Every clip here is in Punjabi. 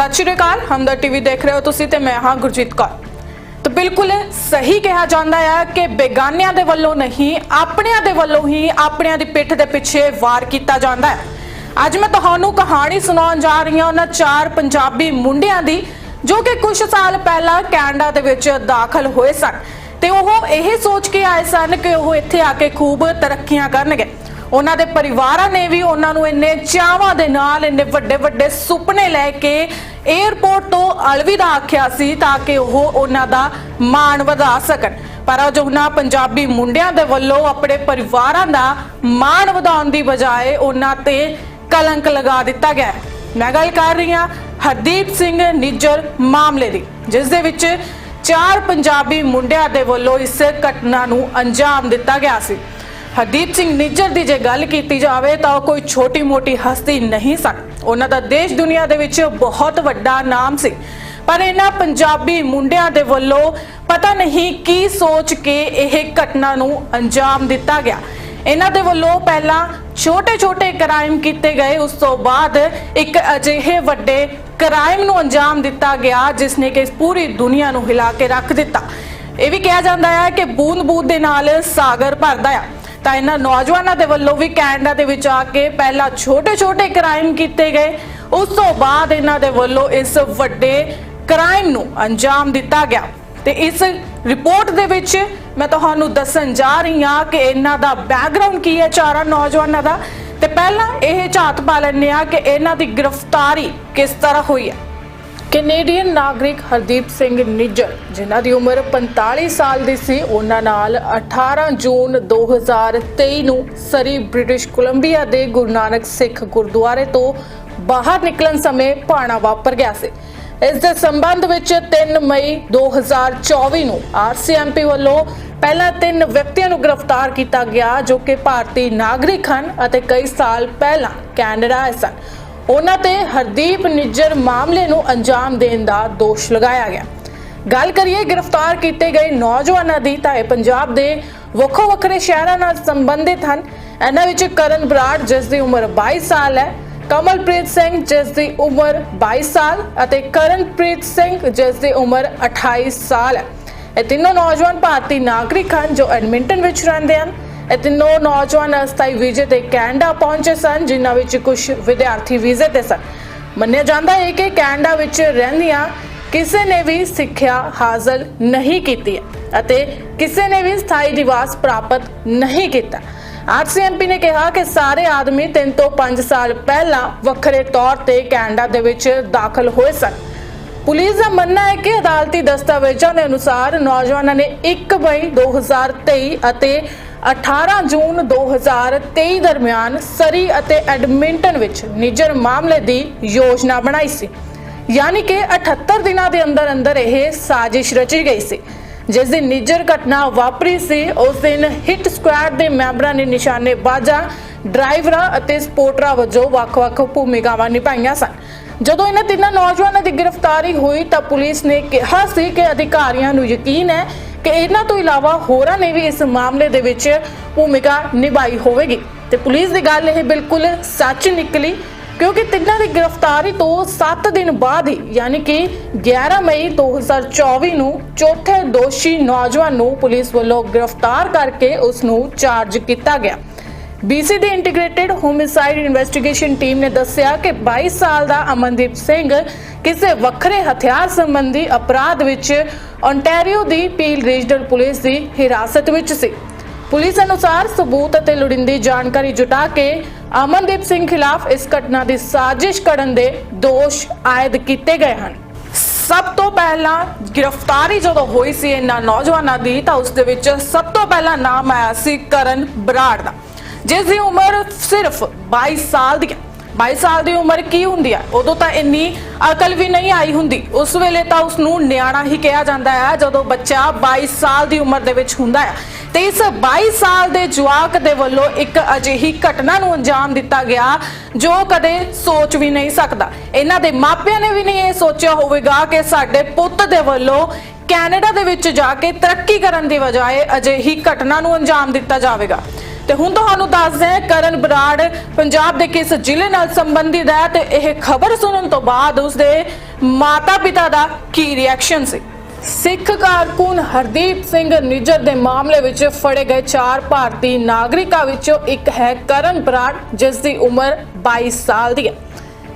ਸਤਿ ਸ਼੍ਰੀ ਅਕਾਲ ਹਮਦਰ ਟੀਵੀ ਦੇਖ ਰਹੇ ਹੋ ਤੁਸੀਂ ਤੇ ਮੈਂ ਹਾਂ ਗੁਰਜੀਤ ਕੌਰ। ਤਾਂ ਬਿਲਕੁਲ ਸਹੀ ਕਿਹਾ ਜਾਂਦਾ ਹੈ ਕਿ ਬੇਗਾਨਿਆਂ ਦੇ ਵੱਲੋਂ ਨਹੀਂ, ਆਪਣਿਆਂ ਦੇ ਵੱਲੋਂ ਹੀ ਆਪਣਿਆਂ ਦੀ ਪਿੱਠ ਦੇ ਪਿੱਛੇ ਵਾਰ ਕੀਤਾ ਜਾਂਦਾ ਹੈ। ਅੱਜ ਮੈਂ ਤੁਹਾਨੂੰ ਕਹਾਣੀ ਸੁਣਾਉਣ ਜਾ ਰਹੀ ਹਾਂ ਉਹਨਾਂ ਚਾਰ ਪੰਜਾਬੀ ਮੁੰਡਿਆਂ ਦੀ, ਜੋ ਕਿ ਕੁਝ ਸਾਲ ਪਹਿਲਾਂ ਕੈਨੇਡਾ ਦੇ ਵਿੱਚ ਦਾਖਲ ਹੋਏ ਸਨ। ਤੇ ਉਹ ਇਹ ਸੋਚ ਕੇ ਆਏ ਸਨ ਕਿ ਉਹ ਇੱਥੇ ਆ ਕੇ ਖੂਬ ਤਰੱਕੀਆਂ ਕਰਨਗੇ। ਉਹਨਾਂ ਦੇ ਪਰਿਵਾਰਾਂ ਨੇ ਵੀ ਉਹਨਾਂ ਨੂੰ ਇੰਨੇ ਚਾਵਾਂ ਦੇ ਨਾਲ, ਇੰਨੇ ਵੱਡੇ ਵੱਡੇ ਸੁਪਨੇ ਲੈ ਕੇ 에ਅਰਪੋਰਟ ਤੋਂ ਅਲਵਿਦਾ ਆਖਿਆ ਸੀ ਤਾਂ ਕਿ ਉਹ ਉਹਨਾਂ ਦਾ ਮਾਣ ਵਧਾ ਸਕਣ। ਪਰ ਅੱਜ ਉਹਨਾਂ ਪੰਜਾਬੀ ਮੁੰਡਿਆਂ ਦੇ ਵੱਲੋਂ ਆਪਣੇ ਪਰਿਵਾਰਾਂ ਦਾ ਮਾਣ ਵਧਾਉਣ ਦੀ ਬਜਾਏ ਉਹਨਾਂ ਤੇ ਕਲੰਕ ਲਗਾ ਦਿੱਤਾ ਗਿਆ ਮੈਂ ਗੱਲ ਕਰ ਰਹੀ ਹਾਂ ਹਰਦੀਪ ਸਿੰਘ ਨਿੱਜਰ ਮਾਮਲੇ ਦੀ, ਜਿਸ ਦੇ ਵਿੱਚ ਚਾਰ ਪੰਜਾਬੀ ਮੁੰਡਿਆਂ ਦੇ ਵੱਲੋਂ ਇਸ ਘਟਨਾ ਨੂੰ ਅੰਜਾਮ ਦਿੱਤਾ ਗਿਆ ਸੀ। ਹਰਦੀਪ ਸਿੰਘ ਨਿੱਜਰ ਦੀ ਜੇ ਗੱਲ ਕੀਤੀ ਜਾਵੇ ਤਾਂ ਉਹ ਕੋਈ ਛੋਟੀ-ਮੋਟੀ ਹਸਤੀ ਨਹੀਂ ਸਨ। ਉਹਨਾਂ ਦਾ ਦੇਸ਼ ਦੁਨੀਆ ਦੇ ਵਿੱਚ ਬਹੁਤ ਵੱਡਾ ਨਾਮ ਸੀ। ਪਰ ਇਹਨਾਂ ਪੰਜਾਬੀ ਮੁੰਡਿਆਂ ਦੇ ਵੱਲੋਂ ਪਤਾ ਨਹੀਂ ਕੀ ਸੋਚ ਕੇ ਇਹ ਘਟਨਾ ਨੂੰ ਅੰਜਾਮ ਦਿੱਤਾ ਗਿਆ। ਇਹਨਾਂ ਦੇ ਵੱਲੋਂ ਪਹਿਲਾਂ ਛੋਟੇ-ਛੋਟੇ ਕ੍ਰਾਈਮ ਕੀਤੇ ਗਏ, ਉਸ ਤੋਂ ਬਾਅਦ ਇੱਕ ਅਜਿਹੇ ਵੱਡੇ ਕ੍ਰਾਈਮ ਨੂੰ ਅੰਜਾਮ ਦਿੱਤਾ ਗਿਆ, ਜਿਸ ਨੇ ਕਿ ਪੂਰੀ ਦੁਨੀਆ ਨੂੰ ਹਿਲਾ ਕੇ ਰੱਖ ਦਿੱਤਾ। ਇਹ ਵੀ ਕਿਹਾ ਜਾਂਦਾ ਹੈ ਕਿ ਬੂੰਦ-ਬੂੰਦ ਦੇ ਨਾਲ ਸਾਗਰ ਭਰਦਾ ਆ। ਤਾਂ ਇਹਨਾਂ ਨੌਜਵਾਨਾਂ ਦੇ ਵੱਲੋਂ ਵੀ ਕੈਨੇਡਾ ਦੇ ਵਿੱਚ ਆ ਕੇ ਪਹਿਲਾਂ ਛੋਟੇ-ਛੋਟੇ ਕ੍ਰਾਈਮ ਕੀਤੇ ਗਏ। ਉਸ ਤੋਂ ਬਾਅਦ ਇਹਨਾਂ ਦੇ ਵੱਲੋਂ ਇਸ ਵੱਡੇ ਕ੍ਰਾਈਮ ਨੂੰ ਅੰਜਾਮ ਦਿੱਤਾ ਗਿਆ। ਤੇ ਇਸ ਰਿਪੋਰਟ ਦੇ ਵਿੱਚ ਮੈਂ ਤੁਹਾਨੂੰ ਦੱਸਣ ਜਾ ਰਹੀ ਹਾਂ ਕਿ ਇਹਨਾਂ ਦਾ ਬੈਕਗ੍ਰਾਉਂਡ ਕੀ ਹੈ ਚਾਰਾਂ ਨੌਜਵਾਨਾਂ ਦਾ। ਤੇ ਪਹਿਲਾਂ ਇਹ ਝਾਤ ਪਾ ਲੈਂਦੇ ਆ ਕਿ ਇਹਨਾਂ ਦੀ ਗ੍ਰਿਫਤਾਰੀ ਕਿਸ ਤਰ੍ਹਾਂ ਹੋਈ ਹੈ। ਕੈਨੇਡੀਅਨ ਨਾਗਰਿਕ ਹਰਦੀਪ ਸਿੰਘ ਨਿੱਜਰ ਜਿਨ੍ਹਾਂ ਦੀ ਉਮਰ 45 ਸਾਲ ਦੀ ਸੀ, ਉਹਨਾਂ ਨਾਲ 18 ਜੂਨ 2023 ਨੂੰ ਸਰੀ ਬ੍ਰਿਟਿਸ਼ ਕੋਲੰਬੀਆ ਦੇ ਗੁਰੂ ਨਾਨਕ ਸਿੱਖ ਗੁਰਦੁਆਰੇ ਤੋਂ ਬਾਹਰ ਨਿਕਲਣ ਸਮੇਂ ਭਾਣਾ ਵਾਪਰ ਗਿਆ ਸੀ। ਇਸ ਦੇ ਸੰਬੰਧ ਵਿੱਚ 3 ਮਈ 2024 ਨੂੰ ਆਰਸੀਐਮਪੀ ਵੱਲੋਂ ਪਹਿਲਾਂ ਤਿੰਨ ਵਿਅਕਤੀਆਂ ਨੂੰ ਗ੍ਰਿਫਤਾਰ ਕੀਤਾ ਗਿਆ, ਜੋ ਕਿ ਭਾਰਤੀ ਨਾਗਰਿਕ ਹਨ ਅਤੇ ਕਈ ਸਾਲ ਪਹਿਲਾਂ ਕੈਨੇਡਾ ਆਏ ਸਨ। ਉਹਨਾਂ ਤੇ ਹਰਦੀਪ ਨਿੱਜਰ ਮਾਮਲੇ ਨੂੰ ਅੰਜਾਮ ਦੇਣ ਦਾ ਦੋਸ਼ ਲਗਾਇਆ ਗਿਆ। ਗੱਲ ਕਰੀਏ, ਗ੍ਰਿਫਤਾਰ ਕੀਤੇ ਗਏ ਨੌਜਵਾਨਾਂ ਦੀ ਤਾਂ ਇਹ ਪੰਜਾਬ ਦੇ ਵੱਖੋ ਵੱਖਰੇ ਸ਼ਹਿਰਾਂ ਨਾਲ ਸੰਬੰਧਿਤ ਹਨ। ਇਹਨਾਂ ਵਿੱਚ ਕਰਨ ਬਰਾੜ, ਜਿਸ ਦੀ ਉਮਰ 22 ਸਾਲ ਹੈ, ਕਮਲਪ੍ਰੀਤ ਸਿੰਘ, ਜਿਸ ਦੀ ਉਮਰ 22 ਸਾਲ ਅਤੇ ਕਰਨਪ੍ਰੀਤ ਸਿੰਘ, ਜਿਸ ਦੀ ਉਮਰ 28 ਸਾਲ ਹੈ। ਇਹ ਤਿੰਨੋਂ ਨੌਜਵਾਨ ਭਾਰਤੀ ਨਾਗਰਿਕ ਹਨ ਜੋ ਐਡਮਿੰਟਨ ਵਿੱਚ ਰਹਿੰਦੇ ਹਨ। ਇਹ ਤਿੰਨੋਂ ਨੌਜਵਾਨ ਅਸਥਾਈ ਵੀਜ਼ੇ ਤੇ ਕੈਨੇਡਾ ਪਹੁੰਚੇ ਸਨ, ਜਿਨ੍ਹਾਂ ਵਿੱਚ ਕੁਝ ਵਿਦਿਆਰਥੀ ਵੀਜ਼ੇ ਤੇ ਸਨ। ਮੰਨਿਆ ਜਾਂਦਾ ਹੈ ਕਿ ਕੈਨੇਡਾ ਵਿੱਚ ਰਹਿੰਦੀਆਂ ਕਿਸੇ ਨੇ ਵੀ ਸਿੱਖਿਆ ਹਾਸਲ ਨਹੀਂ ਕੀਤੀ ਅਤੇ ਕਿਸੇ ਨੇ ਵੀ ਸਥਾਈ ਨਿਵਾਸ ਪ੍ਰਾਪਤ ਨਹੀਂ ਕੀਤਾ। ਆਰਸੀਐਮਪੀ ਨੇ ਕਿਹਾ ਕਿ ਸਾਰੇ ਆਦਮੀ 3 ਤੋਂ 5 ਸਾਲ ਪਹਿਲਾਂ ਵੱਖਰੇ ਤੌਰ ਤੇ ਕੈਨੇਡਾ ਦੇ ਵਿੱਚ ਦਾਖਲ ਹੋਏ ਸਨ। ਪੁਲਿਸ ਦਾ ਮੰਨਣਾ ਹੈ ਕਿ ਅਦਾਲਤੀ ਦਸਤਾਵੇਜ਼ਾਂ ਦੇ ਅਨੁਸਾਰ ਨੌਜਵਾਨਾਂ ਨੇ 1 ਮਈ 2023 ਅਤੇ 18 ਜੂਨ 2023 ਦਰਮਿਆਨ ਸਰੀ ਅਤੇ ਐਡਮਿੰਟਨ ਵਿੱਚ ਨਿਜਰ ਮਾਮਲੇ ਦੀ ਯੋਜਨਾ ਬਣਾਈ ਸੀ। ਯਾਨੀ ਕਿ 78 ਦਿਨਾਂ ਦੇ ਅੰਦਰ ਅੰਦਰ ਇਹ ਸਾਜ਼ਿਸ਼ ਰਚੀ ਗਈ ਸੀ। ਜਿਸ ਦਿਨ ਨਿਜਰ ਘਟਨਾ ਵਾਪਰੀ ਸੀ, ਉਸ ਦਿਨ ਹਿੱਟ ਸਕੁਐਡ ਦੇ ਮੈਂਬਰਾਂ ਨੇ ਨਿਸ਼ਾਨੇਬਾਜ਼ਾਂ, ਡਰਾਈਵਰਾਂ ਅਤੇ ਸਪੋਰਟਰਾਂ ਵਜੋਂ ਵੱਖ-ਵੱਖ ਭੂਮਿਕਾਵਾਂ ਨਿਭਾਈਆਂ ਸਨ। ਜਦੋਂ ਇਹਨਾਂ ਤਿੰਨਾਂ ਨੌਜਵਾਨਾਂ ਦੀ ਗ੍ਰਿਫਤਾਰੀ ਹੋਈ ਤਾਂ ਪੁਲਿਸ ਨੇ ਕਿਹਾ ਸੀ ਕਿ ਅਧਿਕਾਰੀਆਂ ਨੂੰ ਯਕੀਨ ਹੈ ਕਿ ਇਹਨਾਂ ਤੋਂ ਇਲਾਵਾ ਹੋਰਾਂ ਨੇ ਵੀ ਇਸ ਮਾਮਲੇ ਦੇ ਵਿੱਚ ਭੂਮਿਕਾ ਨਿਭਾਈ ਹੋਵੇਗੀ। ਤੇ ਪੁਲਿਸ ਦੀ ਗੱਲ ਇਹ ਬਿਲਕੁਲ ਸੱਚ ਨਿਕਲੀ, ਕਿਉਂਕਿ ਤਿੰਨਾਂ ਦੀ ਗ੍ਰਿਫਤਾਰੀ ਤੋਂ 7 ਦਿਨ ਬਾਅਦ ਹੀ, ਯਾਨੀ ਕਿ 11 ਮਈ 2024 ਨੂੰ ਚੌਥੇ ਦੋਸ਼ੀ ਨੌਜਵਾਨ ਨੂੰ ਪੁਲਿਸ ਵੱਲੋਂ ਗ੍ਰਿਫਤਾਰ ਕਰਕੇ ਉਸ ਨੂੰ ਚਾਰਜ ਕੀਤਾ ਗਿਆ। BC ਦੀ ਇੰਟੀਗ੍ਰੇਟਿਡ ਹੋਮਿਸਾਈਡ ਇਨਵੈਸਟੀਗੇਸ਼ਨ ਟੀਮ ਨੇ ਦੱਸਿਆ ਕਿ 22 ਸਾਲ ਦਾ ਅਮਨਦੀਪ ਸਿੰਘ ਕਿਸੇ ਵੱਖਰੇ ਹਥਿਆਰ ਸੰਬੰਧੀ ਅਪਰਾਧ ਵਿੱਚ ontario ਦੀ ਪੀਲ ਰੀਜਨਲ ਪੁਲਿਸ ਦੀ ਹਿਰਾਸਤ ਵਿੱਚ ਸੀ। ਪੁਲਿਸ ਅਨੁਸਾਰ ਸਬੂਤ ਅਤੇ ਲੋੜੀਂਦੀ ਜਾਣਕਾਰੀ ਜੁਟਾ ਕੇ ਅਮਨਦੀਪ ਸਿੰਘ ਖਿਲਾਫ ਇਸ ਘਟਨਾ ਦੀ ਸਾਜ਼ਿਸ਼ ਕਰਨ ਦੇ ਦੋਸ਼ ਆਇਦ ਕੀਤੇ ਗਏ ਹਨ। ਸਭ ਤੋਂ ਪਹਿਲਾਂ ਗ੍ਰਿਫਤਾਰੀ ਜਦੋਂ ਹੋਈ ਸੀ ਇਹਨਾਂ ਨੌਜਵਾਨਾਂ ਦੀ ਤਾਂ ਉਸ ਦੇ ਵਿੱਚ ਸਭ ਤੋਂ ਪਹਿਲਾਂ ਨਾਮ ਆਇਆ ਸੀ ਕਰਨ ਬਰਾੜ ਦਾ। ਜਿਸ ਦੀ ਉਮਰ ਸਿਰਫ 22 ਸਾਲ ਦੀ ਹੈ 22 ਸਾਲ ਦੀ ਉਮਰ ਕੀ ਹੁੰਦੀ ਹੈ ਉਦੋਂ ਤਾਂ ਇੰਨੀ ਅਕਲ ਵੀ ਨਹੀਂ ਆਈ ਹੁੰਦੀ। ਉਸ ਵੇਲੇ ਤਾਂ ਉਸ ਨੂੰ ਨਿਆਣਾ ਹੀ ਕਿਹਾ ਜਾਂਦਾ ਹੈ ਜਦੋਂ ਬੱਚਾ 22 ਸਾਲ ਦੀ ਉਮਰ ਦੇ ਵਿੱਚ ਹੁੰਦਾ ਹੈ ਤੇ ਇਸ 22 ਸਾਲ ਦੇ ਜਵਾਕ ਦੇ ਵੱਲੋਂ ਇੱਕ ਅਜਿਹੀ ਘਟਨਾ ਨੂੰ ਅੰਜਾਮ ਦਿੱਤਾ ਗਿਆ, ਜੋ ਕਦੇ ਸੋਚ ਵੀ ਨਹੀਂ ਸਕਦਾ। ਇਹਨਾਂ ਦੇ ਮਾਪਿਆਂ ਨੇ ਵੀ ਨਹੀਂ ਇਹ ਸੋਚਿਆ ਹੋਵੇਗਾ ਕਿ ਸਾਡੇ ਪੁੱਤ ਦੇ ਵੱਲੋਂ ਕੈਨੇਡਾ ਦੇ ਵਿੱਚ ਜਾ ਕੇ ਤਰੱਕੀ ਕਰਨ ਦੀ ਬਜਾਏ ਅਜਿਹੀ ਘਟਨਾ ਨੂੰ ਅੰਜਾਮ ਦਿੱਤਾ ਜਾਵੇਗਾ। ਤੇ ਹੁਣ ਤੁਹਾਨੂੰ ਦੱਸਦੇ ਹਾਂ ਕਰਨ ਬਰਾੜ ਪੰਜਾਬ ਦੇ ਕਿਸ ਜ਼ਿਲ੍ਹੇ ਨਾਲ ਸੰਬੰਧਿਤ ਹੈ ਤੇ ਇਹ ਖਬਰ ਸੁਣਨ ਤੋਂ ਬਾਅਦ ਉਸਦੇ ਮਾਤਾ-ਪਿਤਾ ਦਾ ਕੀ ਰਿਐਕਸ਼ਨ ਸੀ? ਸਿੱਖ ਕਾਰਕੁਨ ਹਰਦੀਪ ਸਿੰਘ ਨਿੱਜਰ ਦੇ ਮਾਮਲੇ ਵਿੱਚ ਫੜੇ ਗਏ ਚਾਰ ਭਾਰਤੀ ਨਾਗਰਿਕਾਂ ਵਿੱਚੋਂ ਇੱਕ ਹੈ ਕਰਨ ਬਰਾੜ, ਜਿਸ ਦੀ ਉਮਰ 22 ਸਾਲ ਦੀ ਹੈ।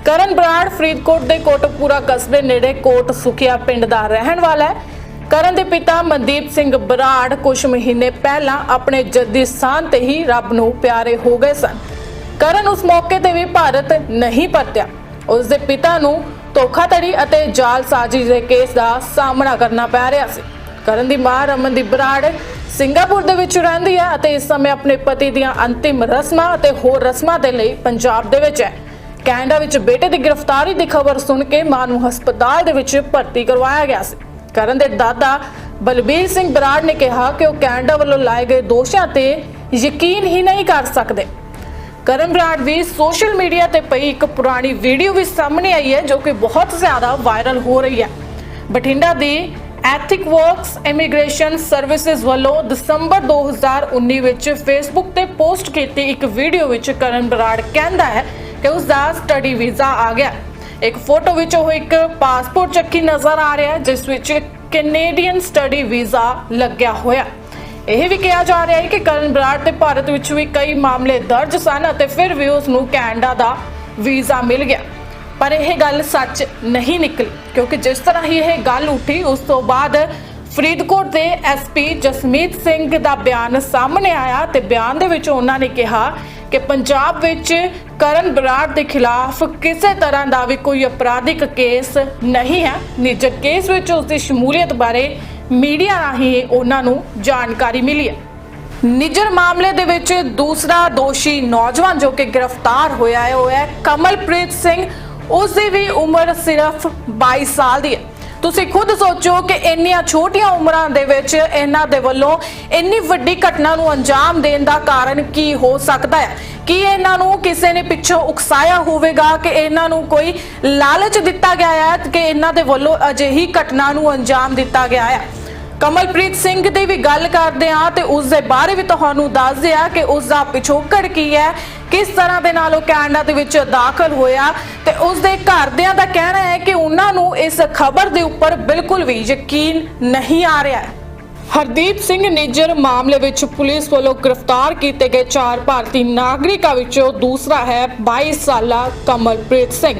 ਕਰਨ ਬਰਾੜ ਫਰੀਦਕੋਟ ਦੇ ਕੋਟਪੂਰਾ ਕਸਬੇ ਨੇੜੇ ਕੋਟ ਸੁਖਿਆ ਪਿੰਡ ਦਾ ਰਹਿਣ ਵਾਲਾ ਹੈ। ਕਰਨ ਦੇ ਪਿਤਾ ਮਨਦੀਪ ਸਿੰਘ ਬਰਾੜ ਕੁਝ ਮਹੀਨੇ ਪਹਿਲਾਂ ਆਪਣੇ ਜੱਦੀ ਸਥਾਨ ਤੇ ਹੀ ਰੱਬ ਨੂੰ ਪਿਆਰੇ ਹੋ ਗਏ ਸਨ। ਕਰਨ ਉਸ ਮੌਕੇ ਤੇ ਵੀ ਭਾਰਤ ਨਹੀਂ ਪਰਤਿਆ। ਉਸ ਦੇ ਪਿਤਾ ਨੂੰ ਧੋਖਾਧੜੀ ਅਤੇ ਜਾਲਸਾਜ਼ੀ ਦੇ ਕੇਸ ਦਾ ਸਾਹਮਣਾ ਕਰਨਾ ਪੈ ਰਿਹਾ ਸੀ। ਕਰਨ ਦੀ ਮਾਂ ਰਮਨਦੀਪ ਬਰਾੜ ਸਿੰਗਾਪੁਰ ਦੇ ਵਿੱਚ ਰਹਿੰਦੀ ਹੈ ਅਤੇ ਇਸ ਸਮੇਂ ਆਪਣੇ ਪਤੀ ਦੀਆਂ ਅੰਤਿਮ ਰਸਮਾਂ ਅਤੇ ਹੋਰ ਰਸਮਾਂ ਦੇ ਲਈ ਪੰਜਾਬ ਦੇ ਵਿੱਚ ਹੈ। ਕੈਨੇਡਾ ਵਿੱਚ ਬੇਟੇ ਦੀ ਗ੍ਰਿਫਤਾਰੀ ਦੀ ਖਬਰ ਸੁਣ ਕੇ ਮਾਂ ਨੂੰ ਹਸਪਤਾਲ ਦੇ ਵਿੱਚ ਭਰਤੀ ਕਰਵਾਇਆ ਗਿਆ ਸੀ। ਕਰਨ ਦੇ ਦਾਦਾ ਬਲਬੀਰ ਸਿੰਘ ਬਰਾੜ ਨੇ ਕਿਹਾ ਕਿ ਉਹ ਕੈਨੇਡਾ ਵੱਲੋਂ ਲਾਏ ਗਏ ਦੋਸ਼ਾਂ ਤੇ ਯਕੀਨ ਹੀ ਨਹੀਂ ਕਰ ਸਕਦੇ। ਕਰਨ ਬਰਾੜ ਵੀ ਸੋਸ਼ਲ ਮੀਡੀਆ ਤੇ ਪਈ ਇੱਕ ਪੁਰਾਣੀ ਵੀਡੀਓ ਵੀ ਸਾਹਮਣੇ ਆਈ ਹੈ ਜੋ ਕਿ ਬਹੁਤ ਜ਼ਿਆਦਾ ਵਾਇਰਲ ਹੋ ਰਹੀ ਹੈ। ਬਠਿੰਡਾ ਦੀ ਐਥਿਕ ਵਰਕਸ ਇਮੀਗ੍ਰੇਸ਼ਨ ਸਰਵਿਸਿਜ਼ ਵੱਲੋਂ ਦਸੰਬਰ 2019 ਵਿੱਚ ਫੇਸਬੁੱਕ ਤੇ ਪੋਸਟ ਕੀਤੀ ਇੱਕ ਵੀਡੀਓ ਵਿੱਚ ਕਰਨ ਬਰਾੜ ਕਹਿੰਦਾ ਹੈ ਕਿ ਉਸ ਦਾ ਸਟੱਡੀ ਵੀਜ਼ਾ ਆ ਗਿਆ। ਇੱਕ ਫੋਟੋ ਵਿੱਚ ਉਹ ਇੱਕ ਪਾਸਪੋਰਟ ਚੱਕੀ ਨਜ਼ਰ ਆ ਰਿਹਾ ਜਿਸ ਵਿੱਚ ਕੈਨੇਡੀਅਨ ਸਟੱਡੀ ਵੀਜ਼ਾ ਲੱਗਿਆ ਹੋਇਆ ਇਹ ਵੀ ਕਿਹਾ ਜਾ ਰਿਹਾ ਹੈ ਕਿ ਕਰਨ ਬਰਾੜ ਤੇ ਭਾਰਤ ਵਿੱਚ ਵੀ ਕਈ ਮਾਮਲੇ ਦਰਜ ਸਨ ਅਤੇ ਫਿਰ ਵੀ ਉਸ ਨੂੰ ਕੈਨੇਡਾ ਦਾ ਵੀਜ਼ਾ ਮਿਲ ਗਿਆ। ਪਰ ਇਹ ਗੱਲ ਸੱਚ ਨਹੀਂ ਨਿਕਲੀ, ਕਿਉਂਕਿ ਜਿਸ ਤਰ੍ਹਾਂ ਹੀ ਇਹ ਗੱਲ ਉੱਠੀ, ਉਸ ਤੋਂ ਬਾਅਦ ਫਰੀਦਕੋਟ ਦੇ ਐਸਪੀ ਜਸਮੀਤ ਸਿੰਘ ਦਾ ਬਿਆਨ ਸਾਹਮਣੇ ਆਇਆ ਤੇ ਬਿਆਨ ਦੇ ਵਿੱਚ ਉਹਨਾਂ ਨੇ ਕਿਹਾ ਕਿ ਪੰਜਾਬ ਵਿੱਚ ਕਰਨ ਬਰਾੜ ਦੇ ਖਿਲਾਫ ਕਿਸੇ ਤਰ੍ਹਾਂ ਦਾ ਵੀ ਕੋਈ ਅਪਰਾਧਿਕ ਕੇਸ ਨਹੀਂ ਹੈ। ਨਿੱਜਰ ਕੇਸ ਵਿੱਚ ਉਸ ਦੀ ਸ਼ਮੂਲੀਅਤ ਬਾਰੇ ਮੀਡੀਆ ਰਾਹੀਂ ਉਹਨਾਂ ਨੂੰ ਜਾਣਕਾਰੀ ਮਿਲੀ ਹੈ। ਨਿੱਜਰ ਮਾਮਲੇ ਦੇ ਵਿੱਚ ਦੂਸਰਾ ਦੋਸ਼ੀ ਨੌਜਵਾਨ ਜੋ ਕਿ ਗ੍ਰਿਫਤਾਰ ਹੋਇਆ ਹੈ, ਉਹ ਹੈ ਕਮਲਪ੍ਰੀਤ ਸਿੰਘ। ਉਸ ਦੀ ਵੀ ਉਮਰ ਸਿਰਫ 22 ਸਾਲ ਦੀ ਹੈ। ਤੁਸੀਂ ਖੁਦ ਸੋਚੋ ਕਿ ਇੰਨੀਆਂ ਛੋਟੀਆਂ ਉਮਰਾਂ ਦੇ ਵਿੱਚ ਇਹਨਾਂ ਦੇ ਵੱਲੋਂ ਇੰਨੀ ਵੱਡੀ ਘਟਨਾ ਨੂੰ ਅੰਜਾਮ ਦੇਣ ਦਾ ਕਾਰਨ ਕੀ ਹੋ ਸਕਦਾ ਹੈ? ਕੀ ਇਹਨਾਂ ਨੂੰ ਕਿਸੇ ਨੇ ਪਿੱਛੋਂ ਉਕਸਾਇਆ ਹੋਵੇਗਾ ਕਿ ਇਹਨਾਂ ਨੂੰ ਕੋਈ ਲਾਲਚ ਦਿੱਤਾ ਗਿਆ ਹੈ ਕਿ ਇਹਨਾਂ ਦੇ ਵੱਲੋਂ ਅਜਿਹੀ ਘਟਨਾ ਨੂੰ ਅੰਜਾਮ ਦਿੱਤਾ ਗਿਆ ਹੈ? ਕਮਲਪ੍ਰੀਤ ਸਿੰਘ ਦੀ ਵੀ ਗੱਲ ਕਰਦੇ ਹਾਂ ਤੇ ਉਸ ਦੇ ਬਾਰੇ ਵੀ ਤੁਹਾਨੂੰ ਦੱਸਦੇ ਆ ਕਿ ਉਸ ਦਾ ਪਿਛੋਕੜ ਕੀ ਹੈ, ਕਿਸ ਤਰ੍ਹਾਂ ਦੇ ਨਾਲ ਉਹ ਕੈਨੇਡਾ ਦੇ ਵਿੱਚ ਦਾਖਲ ਹੋਇਆ ਤੇ ਉਸ ਦੇ ਘਰਦਿਆਂ ਦਾ ਕਹਿਣਾ ਹੈ ਕਿ ਉਹਨਾਂ ਨੂੰ ਇਸ ਖਬਰ ਦੇ ਉੱਪਰ ਬਿਲਕੁਲ ਵੀ ਯਕੀਨ ਨਹੀਂ ਆ ਰਿਹਾ ਹਰਦੀਪ ਸਿੰਘ ਨਿੱਜਰ ਮਾਮਲੇ ਵਿੱਚ ਪੁਲਿਸ ਵੱਲੋਂ ਗ੍ਰਿਫਤਾਰ ਕੀਤੇ ਗਏ ਚਾਰ ਭਾਰਤੀ ਨਾਗਰਿਕਾਂ ਵਿੱਚੋਂ ਦੂਸਰਾ ਹੈ 22 ਸਾਲਾ ਕਮਲਪ੍ਰੀਤ ਸਿੰਘ।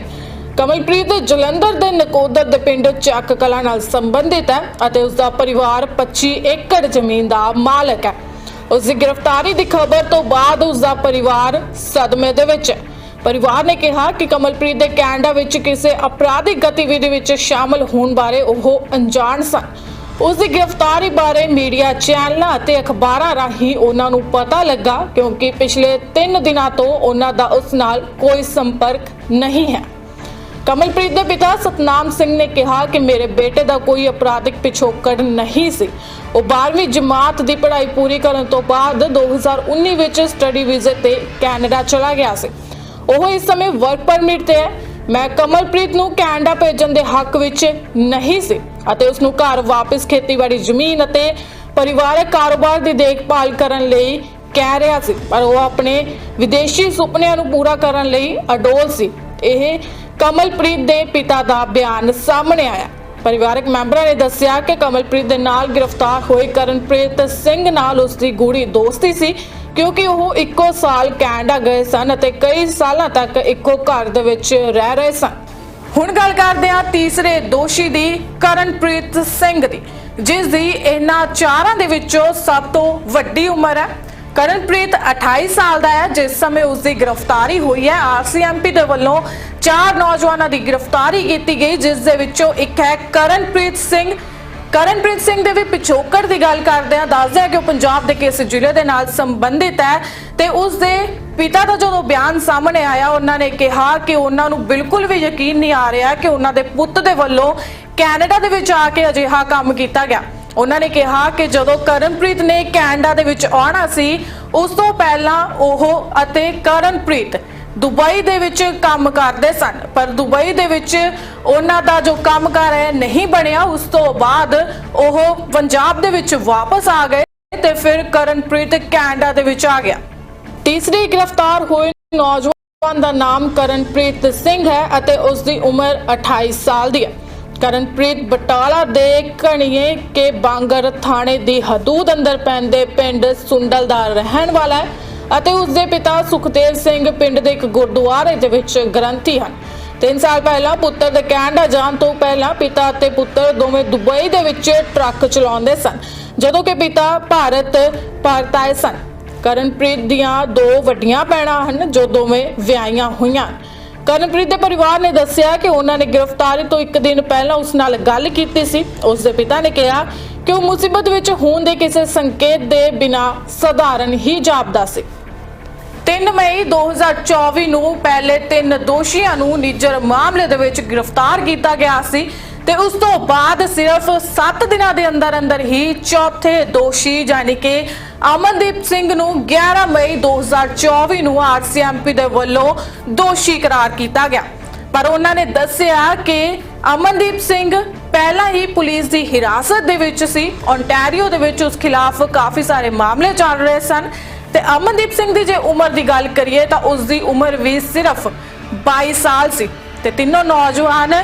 ਕਮਲਪ੍ਰੀਤ ਜਲੰਧਰ ਦੇ ਨਕੋਦਰ ਦੇ ਪਿੰਡ ਚੱਕ ਕਲਾ ਨਾਲ ਸੰਬੰਧਿਤ ਹੈ ਅਤੇ ਉਸ ਦਾ ਪਰਿਵਾਰ 25 ਏਕੜ ਜ਼ਮੀਨ ਦਾ ਮਾਲਕ ਹੈ। ਉਸ ਦੀ ਗ੍ਰਿਫਤਾਰੀ ਦੀ ਖਬਰ ਤੋਂ ਬਾਅਦ ਉਸ ਦਾ ਪਰਿਵਾਰ ਸਦਮੇ ਦੇ ਵਿੱਚ ਹੈ। ਪਰਿਵਾਰ ਨੇ ਕਿਹਾ ਕਿ ਕਮਲਪ੍ਰੀਤ ਦੇ ਕੈਨੇਡਾ ਵਿੱਚ ਕਿਸੇ ਅਪਰਾਧਿਕ ਗਤੀਵਿਧੀ ਵਿੱਚ ਸ਼ਾਮਲ ਹੋਣ ਬਾਰੇ ਉਹ ਅਣਜਾਣ ਸਨ। ਉਸ ਦੀ ਗ੍ਰਿਫਤਾਰੀ ਬਾਰੇ ਮੀਡੀਆ ਚੈਨਲਾਂ ਅਤੇ ਅਖਬਾਰਾਂ ਰਾਹੀਂ ਉਹਨਾਂ ਨੂੰ ਪਤਾ ਲੱਗਾ ਕਿਉਂਕਿ ਪਿਛਲੇ 3 ਦਿਨਾਂ ਤੋਂ ਉਹਨਾਂ ਦਾ ਉਸ ਨਾਲ ਕੋਈ ਸੰਪਰਕ ਨਹੀਂ ਹੈ। ਕਮਲਪ੍ਰੀਤ ਦੇ ਪਿਤਾ ਸਤਨਾਮ ਸਿੰਘ ਨੇ ਕਿਹਾ ਕਿ ਮੇਰੇ ਬੇਟੇ ਦਾ ਕੋਈ ਅਪਰਾਧਿਕ ਪਿਛੋਕੜ ਨਹੀਂ ਸੀ। ਉਹ 12ਵੀਂ ਜਮਾਤ ਦੀ ਪੜ੍ਹਾਈ ਪੂਰੀ ਕਰਨ ਤੋਂ ਬਾਅਦ 2019 ਵਿੱਚ ਸਟੱਡੀ ਵੀਜ਼ੇ ਤੇ ਕੈਨੇਡਾ ਚਲਾ ਗਿਆ ਸੀ। ਉਹ ਇਸ ਸਮੇਂ ਵਰਕ ਪਰਮਿਟ ਤੇ ਹੈ। ਮੈਂ ਕਮਲਪ੍ਰੀਤ ਨੂੰ ਕੈਨੇਡਾ ਭੇਜਣ ਦੇ ਹੱਕ ਵਿੱਚ ਨਹੀਂ ਸੀ ਅਤੇ ਉਸ ਨੂੰ ਘਰ ਵਾਪਸ ਖੇਤੀਬਾੜੀ ਜ਼ਮੀਨ ਅਤੇ ਪਰਿਵਾਰਕ ਕਾਰੋਬਾਰ ਦੀ ਦੇਖਭਾਲ ਕਰਨ ਲਈ ਕਹਿ ਰਿਹਾ ਸੀ। ਪਰ ਉਹ ਆਪਣੇ ਵਿਦੇਸ਼ੀ ਸੁਪਨਿਆਂ ਨੂੰ ਪੂਰਾ ਕਰਨ ਲਈ ਅਡੋਲ ਸੀ। ਇਹ ਕਮਲਪ੍ਰੀਤ ਦੇ ਪਿਤਾ ਦਾ ਬਿਆਨ ਸਾਹਮਣੇ ਆਇਆ। ਪਰਿਵਾਰਕ ਮੈਂਬਰਾਂ ਨੇ ਦੱਸਿਆ ਕਿ ਕਮਲਪ੍ਰੀਤ ਦੇ ਨਾਲ ਗ੍ਰਿਫਤਾਰ ਹੋਏ ਕਰਨਪ੍ਰੀਤ ਸਿੰਘ ਨਾਲ ਉਸ ਦੀ ਗੂੜੀ ਦੋਸਤੀ ਸੀ, ਕਿਉਂਕਿ ਉਹ ਇੱਕੋ ਸਾਲ ਕੈਨੇਡਾ ਗਏ ਸਨ ਅਤੇ ਕਈ ਸਾਲਾਂ ਤੱਕ ਇੱਕੋ ਘਰ ਦੇ ਵਿੱਚ ਰਹਿ ਰਹੇ ਸਨ। ਹੁਣ ਗੱਲ ਕਰਦੇ ਹਾਂ ਤੀਸਰੇ ਦੋਸ਼ੀ ਦੀ, ਕਰਨਪ੍ਰੀਤ ਸਿੰਘ ਦੀ ਜਿਸ ਦੀ ਇਹਨਾਂ ਚਾਰਾਂ ਦੇ ਵਿੱਚੋਂ ਸਭ ਤੋਂ ਵੱਡੀ ਉਮਰ ਹੈ। ਕਰਨਪ੍ਰੀਤ 28 ਸਾਲ ਦਾ ਹੈ, ਜਿਸ ਸਮੇਂ ਉਸ ਦੀ ਗ੍ਰਿਫਤਾਰੀ ਹੋਈ ਹੈ। ਆਰਸੀਐਮਪੀ ਦੇ ਵੱਲੋਂ ਚਾਰ ਨੌਜਵਾਨਾਂ ਦੀ ਗ੍ਰਿਫਤਾਰੀ ਕੀਤੀ ਗਈ, ਜਿਸ ਦੇ ਵਿੱਚੋਂ ਇੱਕ ਹੈ ਕਰਨਪ੍ਰੀਤ ਸਿੰਘ। ਕਰਨਪ੍ਰੀਤ ਸਿੰਘ ਦੇ ਵੀ ਪਿਛੋਕੜ ਦੀ ਗੱਲ ਕਰਦੇ ਆ ਦੱਸਦੇ ਆ ਕਿ ਉਹ ਪੰਜਾਬ ਦੇ ਕਿਸ ਜ਼ਿਲ੍ਹੇ ਦੇ ਨਾਲ ਸੰਬੰਧਿਤ ਹੈ ਤੇ ਉਸ ਦੇ ਪਿਤਾ ਦਾ ਜਦੋਂ ਬਿਆਨ ਸਾਹਮਣੇ ਆਇਆ, ਉਹਨਾਂ ਨੇ ਕਿਹਾ ਕਿ ਉਹਨਾਂ ਨੂੰ ਬਿਲਕੁਲ ਵੀ ਯਕੀਨ ਨਹੀਂ ਆ ਰਿਹਾ ਕਿ ਉਹਨਾਂ ਦੇ ਪੁੱਤ ਦੇ ਵੱਲੋਂ ਕੈਨੇਡਾ ਦੇ ਵਿੱਚ ਆ ਕੇ ਅਜਿਹਾ ਕੰਮ ਕੀਤਾ ਗਿਆ। ਉਹਨਾਂ ਨੇ ਕਿਹਾ ਕਿ ਜਦੋਂ ਕਰਨਪ੍ਰੀਤ ਨੇ ਕੈਨੇਡਾ ਦੇ ਵਿੱਚ ਆਉਣਾ ਸੀ, ਉਸ ਤੋਂ ਪਹਿਲਾਂ ਉਹ ਅਤੇ ਕਰਨਪ੍ਰੀਤ ਦੁਬਈ ਦੇ ਵਿੱਚ ਕੰਮ ਕਰਦੇ ਸਨ। ਪਰ ਦੁਬਈ ਦੇ ਵਿੱਚ ਉਹਨਾਂ ਦਾ ਜੋ ਕੰਮ ਕਰ ਹੈ ਨਹੀਂ ਬਣਿਆ, ਉਸ ਤੋਂ ਬਾਅਦ ਉਹ ਪੰਜਾਬ ਦੇ ਵਿੱਚ ਵਾਪਸ ਆ ਗਏ ਤੇ ਫਿਰ ਕਰਨਪ੍ਰੀਤ ਕੈਨੇਡਾ ਦੇ ਵਿੱਚ ਆ ਗਿਆ। ਤੀਸਰੀ ਗ੍ਰਿਫਤਾਰ ਹੋਏ ਨੌਜਵਾਨ ਦਾ ਨਾਮ ਕਰਨਪ੍ਰੀਤ ਸਿੰਘ ਹੈ ਅਤੇ ਉਸ ਦੀ ਉਮਰ 28 ਸਾਲ ਦੀ ਹੈ। ਕਰਨਪ੍ਰੀਤ ਬਟਾਲਾ ਦੇ ਘਣੀਏ ਕੇ ਬਾਂਗਰ ਥਾਣੇ ਦੀ ਹਦੂਦ ਅੰਦਰ ਪੈਂਦੇ ਪਿੰਡ ਸੁੰਡਲ ਦਾ ਰਹਿਣ ਵਾਲਾ ਹੈ ਅਤੇ ਉਸ ਦੇ ਪਿਤਾ ਸੁਖਦੇਵ ਸਿੰਘ ਪਿੰਡ ਦੇ ਇੱਕ ਗੁਰਦੁਆਰੇ ਦੇ ਵਿੱਚ ਗ੍ਰੰਥੀ ਹਨ। 3 ਸਾਲ ਪਹਿਲਾਂ ਪੁੱਤਰ ਦੇ ਕੈਨੇਡਾ ਜਾਣ ਤੋਂ ਪਹਿਲਾਂ ਪਿਤਾ ਅਤੇ ਪੁੱਤਰ ਦੋਵੇਂ ਦੁਬਈ ਦੇ ਵਿੱਚ ਟਰੱਕ ਚਲਾਉਂਦੇ ਸਨ, ਜਦੋਂ ਕਿ ਪਿਤਾ ਭਾਰਤ ਭਾਰਤ ਆਏ ਸਨ। ਕਰਨਪ੍ਰੀਤ ਦੀਆਂ ਦੋ ਵੱਡੀਆਂ ਭੈਣਾਂ ਹਨ, ਜੋ ਦੋਵੇਂ ਵਿਆਹੀਆਂ ਹੋਈਆਂ ਹਨ। ਕਰਨਪ੍ਰੀਤ ਦੇ ਪਰਿਵਾਰ ਨੇ ਦੱਸਿਆ ਕਿ ਉਹਨਾਂ ਨੇ ਗ੍ਰਿਫਤਾਰੀ ਤੋਂ ਇੱਕ ਦਿਨ ਪਹਿਲਾਂ ਉਸ ਨਾਲ ਗੱਲ ਕੀਤੀ ਸੀ। ਉਸ ਦੇ ਪਿਤਾ ਨੇ ਕਿਹਾ ਕਿ ਉਹ ਮੁਸੀਬਤ ਵਿੱਚ ਹੋਣ ਦੇ ਕਿਸੇ ਸੰਕੇਤ ਦੇ ਬਿਨਾਂ ਸਧਾਰਨ ਹੀ ਜਾਪਦਾ ਸੀ। 3 ਮਈ 2024 ਨੂੰ ਪਹਿਲੇ ਤਿੰਨ ਦੋਸ਼ੀਆਂ ਨੂੰ ਨਿੱਜਰ ਮਾਮਲੇ ਦੇ ਵਿੱਚ ਗ੍ਰਿਫਤਾਰ ਕੀਤਾ ਗਿਆ ਸੀ। ਤੇ ਉਸ ਤੋਂ ਬਾਅਦ ਸਿਰਫ 7 ਦਿਨਾਂ ਦੇ ਅੰਦਰ ਅੰਦਰ ਹੀ ਚੌਥੇ ਦੋਸ਼ੀ ਯਾਨੀ ਕਿ ਅਮਨਦੀਪ ਸਿੰਘ ਨੂੰ 11 ਮਈ 2024 ਨੂੰ ਆਰਸੀਐਮਪੀ ਦੇ ਵੱਲੋਂ ਦੋਸ਼ੀ ਕਰਾਰ ਕੀਤਾ ਗਿਆ। ਪਰ ਉਹਨਾਂ ਨੇ ਦੱਸਿਆ ਕਿ ਅਮਨਦੀਪ ਸਿੰਘ ਪਹਿਲਾਂ ਹੀ ਪੁਲਿਸ ਦੀ ਹਿਰਾਸਤ ਦੇ ਵਿੱਚ ਸੀ। ਓਨਟਾਰੀਓ ਦੇ ਵਿੱਚ ਉਸ ਖਿਲਾਫ ਕਾਫੀ ਸਾਰੇ ਮਾਮਲੇ ਚੱਲ ਰਹੇ ਸਨ। ਤੇ ਅਮਨਦੀਪ ਸਿੰਘ ਦੀ ਜੇ ਉਮਰ ਦੀ ਗੱਲ ਕਰੀਏ ਤਾਂ ਉਸ ਦੀ ਉਮਰ ਵੀ ਸਿਰਫ 22 ਸਾਲ ਸੀ। ਤੇ ਤਿੰਨੋਂ ਨੌਜਵਾਨ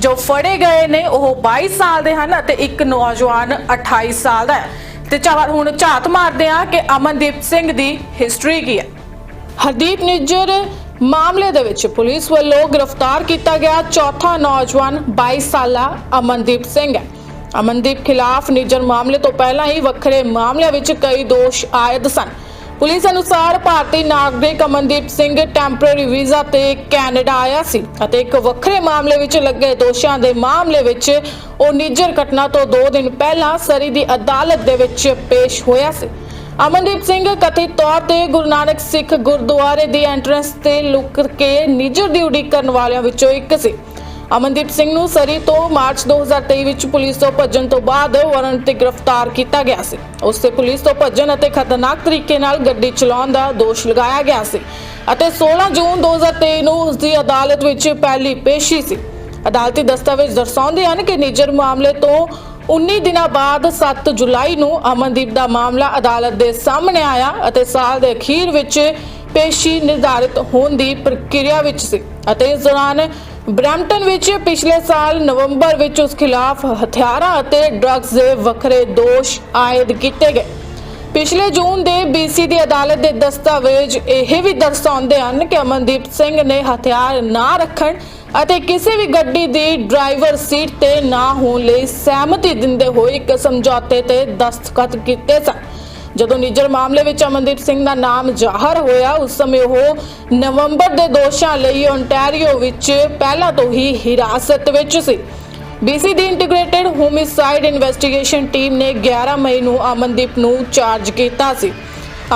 ਜੋ ਫੜੇ ਗਏ ਨੇ, ਉਹ 22 ਸਾਲ ਦੇ ਹਨ ਅਤੇ ਇੱਕ ਨੌਜਵਾਨ 28 ਸਾਲ ਦਾ ਹੈ। ਤੇ ਚਾ ਹੁਣ ਝਾਤ ਮਾਰਦੇ ਆ ਕਿ ਅਮਨਦੀਪ ਸਿੰਘ ਦੀ ਹਿਸਟਰੀ ਕੀ ਹੈ। ਹਰਦੀਪ ਨਿੱਜਰ, ਮਾਮਲੇ ਦੇ ਵਿੱਚ ਪੁਲਿਸ ਵੱਲੋਂ ਗ੍ਰਿਫਤਾਰ ਕੀਤਾ ਗਿਆ ਚੌਥਾ ਨੌਜਵਾਨ 22 ਸਾਲਾ ਅਮਨਦੀਪ ਸਿੰਘ ਹੈ। ਅਮਨਦੀਪ ਖਿਲਾਫ ਨਿੱਜਰ ਮਾਮਲੇ ਤੋਂ ਪਹਿਲਾਂ ਹੀ ਵੱਖਰੇ ਮਾਮਲਿਆਂ ਵਿੱਚ ਕਈ ਦੋਸ਼ ਆਇਦ ਸਨ। ਪੁਲਿਸ ਅਨੁਸਾਰ ਭਾਰਤੀ ਨਾਗਰਿਕ ਅਮਨਦੀਪ ਸਿੰਘ ਟੈਂਪਰੇਰੀ ਵੀਜ਼ਾ ਤੇ ਕੈਨੇਡਾ ਆਇਆ ਸੀ ਅਤੇ ਇੱਕ ਵੱਖਰੇ ਮਾਮਲੇ ਵਿੱਚ ਲੱਗੇ ਦੋਸ਼ਾਂ ਦੇ ਮਾਮਲੇ ਵਿੱਚ ਉਹ ਨਿੱਜਰ ਘਟਨਾ ਤੋਂ 2 ਦਿਨ ਪਹਿਲਾਂ ਸਰੀ ਦੀ ਅਦਾਲਤ ਦੇ ਵਿੱਚ ਪੇਸ਼ ਹੋਇਆ ਸੀ। ਅਮਨਦੀਪ ਸਿੰਘ ਕਥਿਤ ਤੌਰ ਤੇ ਗੁਰੂ ਨਾਨਕ ਸਿੱਖ ਗੁਰਦੁਆਰੇ ਦੀ ਐਂਟਰੈਂਸ ਤੇ ਲੁਕ ਕੇ ਨਿੱਜਰ ਦੀ ਉਡੀਕ ਕਰਨ ਵਾਲਿਆਂ ਵਿੱਚੋਂ ਇੱਕ ਸੀ। ਅਮਨਦੀਪ ਸਿੰਘ ਨੂੰ ਸਰੀ ਤੋਂ ਮਾਰਚ 2023 ਵਿੱਚ ਪੁਲਿਸ ਤੋਂ ਭੱਜਣ ਤੋਂ ਬਾਅਦ ਵਾਰੰਟ ਤੇ ਗ੍ਰਿਫਤਾਰ ਕੀਤਾ ਗਿਆ ਸੀ। ਉਸ ਤੇ ਪੁਲਿਸ ਤੋਂ ਭੱਜਣ ਅਤੇ ਖਤਰਨਾਕ ਤਰੀਕੇ ਨਾਲ ਗੱਡੀ ਚਲਾਉਣ ਦਾ ਦੋਸ਼ ਲਗਾਇਆ ਗਿਆ ਸੀ ਅਤੇ 16 ਜੂਨ 2023 ਨੂੰ ਉਸ ਦੀ ਅਦਾਲਤ ਵਿੱਚ ਪਹਿਲੀ ਪੇਸ਼ੀ ਸੀ। ਅਦਾਲਤੀ ਦਸਤਾਵੇਜ਼ ਦਰਸਾਉਂਦੇ ਹਨ ਕਿ ਨਿੱਜਰ ਮਾਮਲੇ ਤੋਂ 19 ਦਿਨਾਂ ਬਾਅਦ 7 ਜੁਲਾਈ ਨੂੰ ਅਮਨਦੀਪ ਦਾ ਮਾਮਲਾ ਅਦਾਲਤ ਦੇ ਸਾਹਮਣੇ ਆਇਆ ਅਤੇ ਸਾਲ ਦੇ ਅਖੀਰ ਵਿੱਚ ਪੇਸ਼ੀ ਨਿਰਧਾਰਿਤ ਹੋਣ ਦੀ ਪ੍ਰਕਿਰਿਆ ਵਿੱਚ ਸੀ ਅਤੇ ਇਸ ਦੌਰਾਨ ਬ੍ਰੈਂਪਟਨ ਵਿੱਚ ਪਿਛਲੇ ਸਾਲ ਨਵੰਬਰ ਵਿੱਚ ਉਸ ਖਿਲਾਫ ਹਥਿਆਰਾਂ ਅਤੇ ਡਰੱਗਸ ਦੇ ਵੱਖਰੇ ਦੋਸ਼ ਆਇਦ ਕੀਤੇ ਗਏ। ਪਿਛਲੇ ਜੂਨ ਦੇ BC ਦੀ ਅਦਾਲਤ ਦੇ ਦਸਤਾਵੇਜ਼ ਇਹ ਵੀ ਦਰਸਾਉਂਦੇ ਹਨ ਕਿ ਅਮਨਦੀਪ ਸਿੰਘ ਨੇ ਹਥਿਆਰ ਨਾ ਰੱਖਣ ਅਤੇ ਕਿਸੇ ਵੀ ਗੱਡੀ ਦੀ ਡਰਾਈਵਰ ਸੀਟ ਤੇ ਨਾ ਹੋਣ ਲਈ ਸਹਿਮਤੀ ਦਿੰਦੇ ਹੋਏ ਇੱਕ ਸਮਝੌਤੇ ਤੇ ਦਸਤਖਤ ਕੀਤੇ ਸਨ। ਜਦੋਂ ਨਿੱਜਰ ਮਾਮਲੇ ਵਿੱਚ ਅਮਨਦੀਪ ਸਿੰਘ ਦਾ ਨਾਮ ਜ਼ਾਹਰ ਹੋਇਆ, ਉਸ ਸਮੇਂ ਉਹ ਨਵੰਬਰ ਦੇ ਦੋਸ਼ਾਂ ਲਈ ਓਨਟਾਰੀਓ ਵਿੱਚ ਪਹਿਲਾਂ ਤੋਂ ਹੀ ਹਿਰਾਸਤ ਵਿੱਚ ਸੀ। BC ਦੀ ਇੰਟੀਗ੍ਰੇਟਿਡ ਹੋਮਿਸਾਈਡ ਇਨਵੈਸਟੀਗੇਸ਼ਨ ਟੀਮ ਨੇ 11 ਮਈ ਨੂੰ ਅਮਨਦੀਪ ਨੂੰ ਚਾਰਜ ਕੀਤਾ ਸੀ।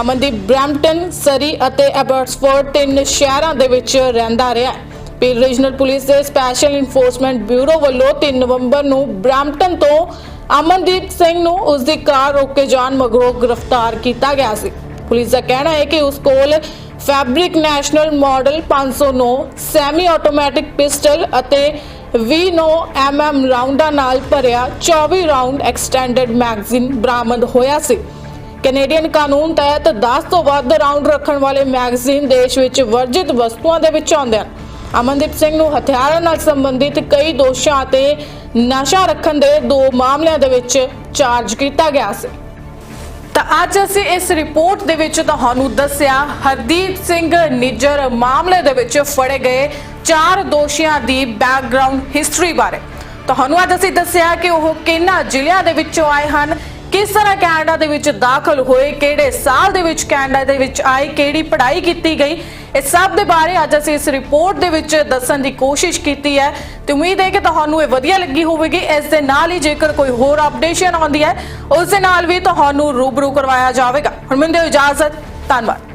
ਅਮਨਦੀਪ ਬ੍ਰੈਂਪਟਨ, ਸਰੀ ਅਤੇ ਐਬਰਟਸਫੋਰਡ ਤਿੰਨ ਸ਼ਹਿਰਾਂ ਦੇ ਵਿੱਚ ਰਹਿੰਦਾ ਰਿਹਾ ਪੀਰ ਰੀਜਨਲ ਪੁਲਿਸ ਦੇ ਸਪੈਸ਼ਲ ਇਨਫੋਰਸਮੈਂਟ ਬਿਊਰੋ ਵੱਲੋਂ 3 ਨਵੰਬਰ ਨੂੰ ਬ੍ਰੈਂਪਟਨ ਤੋਂ ਅਮਨਦੀਪ ਸਿੰਘ ਨੂੰ ਉਸ ਦੀ ਕਾਰ ਰੋਕ ਕੇ ਜਾਣ ਮਗਰੋਂ ਗ੍ਰਿਫਤਾਰ ਕੀਤਾ ਗਿਆ ਸੀ। ਪੁਲਿਸ ਦਾ ਕਹਿਣਾ ਹੈ ਕਿ ਉਸ ਕੋਲ Fabrique Nationale model 509 semi automatic pistol ਅਤੇ 29 mm ਰਾਉਂਡਾਂ ਨਾਲ ਭਰਿਆ 24 ਰਾਉਂਡ ਐਕਸਟੈਂਡਡ ਮੈਗਜ਼ੀਨ ਬਰਾਮਦ ਹੋਇਆ ਸੀ। ਕੈਨੇਡੀਅਨ ਕਾਨੂੰਨ ਤਹਿਤ 10 ਤੋਂ ਵੱਧ ਰਾਉਂਡ ਰੱਖਣ ਵਾਲੇ ਮੈਗਜ਼ੀਨ ਦੇਸ਼ ਵਿੱਚ ਵਰਜਿਤ ਵਸਤੂਆਂ ਦੇ ਵਿੱਚ ਆਉਂਦੇ ਹਨ। ਅਮਨਦੀਪ ਸਿੰਘ ਨੂੰ ਹਥਿਆਰਾਂ ਨਾਲ ਸੰਬੰਧਿਤ ਕਈ ਦੋਸ਼ਾਂ ਅਤੇ ਨਸ਼ਾ ਰੱਖਣ ਦੇ ਦੋ ਮਾਮਲਿਆਂ ਦੇ ਵਿੱਚ ਚਾਰਜ ਕੀਤਾ ਗਿਆ ਸੀ। ਤਾਂ ਅੱਜ ਅਸੀਂ ਇਸ ਰਿਪੋਰਟ ਦੇ ਵਿੱਚ ਤੁਹਾਨੂੰ ਦੱਸਿਆ, ਹਰਦੀਪ ਸਿੰਘ ਨਿੱਜਰ ਮਾਮਲੇ ਦੇ ਵਿੱਚ ਫੜੇ ਗਏ ਚਾਰ ਦੋਸ਼ੀਆਂ ਦੀ ਬੈਕਗ੍ਰਾਉਂਡ ਹਿਸਟਰੀ ਬਾਰੇ। ਤੁਹਾਨੂੰ ਅੱਜ ਅਸੀਂ ਦੱਸਿਆ ਕਿ ਉਹ ਕਿਹਨਾਂ ਜ਼ਿਲ੍ਹਿਆਂ ਦੇ ਵਿੱਚੋਂ ਆਏ ਹਨ ਕਿਸ ਤਰ੍ਹਾਂ ਕੈਨੇਡਾ ਦੇ ਵਿੱਚ ਦਾਖਲ ਹੋਏ, ਕਿਹੜੇ ਸਾਲ ਦੇ ਵਿੱਚ ਕੈਨੇਡਾ ਦੇ ਵਿੱਚ ਆਏ, ਕਿਹੜੀ ਪੜ੍ਹਾਈ ਕੀਤੀ ਗਈ? ਇਹ ਸਭ ਦੇ ਬਾਰੇ ਅੱਜ ਅਸੀਂ ਇਸ ਰਿਪੋਰਟ ਦੇ ਵਿੱਚ ਦੱਸਣ ਦੀ ਕੋਸ਼ਿਸ਼ ਕੀਤੀ ਹੈ ਤੇ ਉਮੀਦ ਹੈ ਕਿ ਤੁਹਾਨੂੰ ਇਹ ਵਧੀਆ ਲੱਗੀ ਹੋਵੇਗੀ। ਇਸ ਦੇ ਨਾਲ ਹੀ ਜੇਕਰ ਕੋਈ ਹੋਰ ਅਪਡੇਸ਼ਨ ਆਉਂਦੀ ਹੈ, ਉਸ ਦੇ ਨਾਲ ਵੀ ਤੁਹਾਨੂੰ ਰੂਬਰੂ ਕਰਵਾਇਆ ਜਾਵੇਗਾ। ਹੁਣ ਮੈਨੂੰ ਦਿਓ ਇਜਾਜ਼ਤ। ਧੰਨਵਾਦ।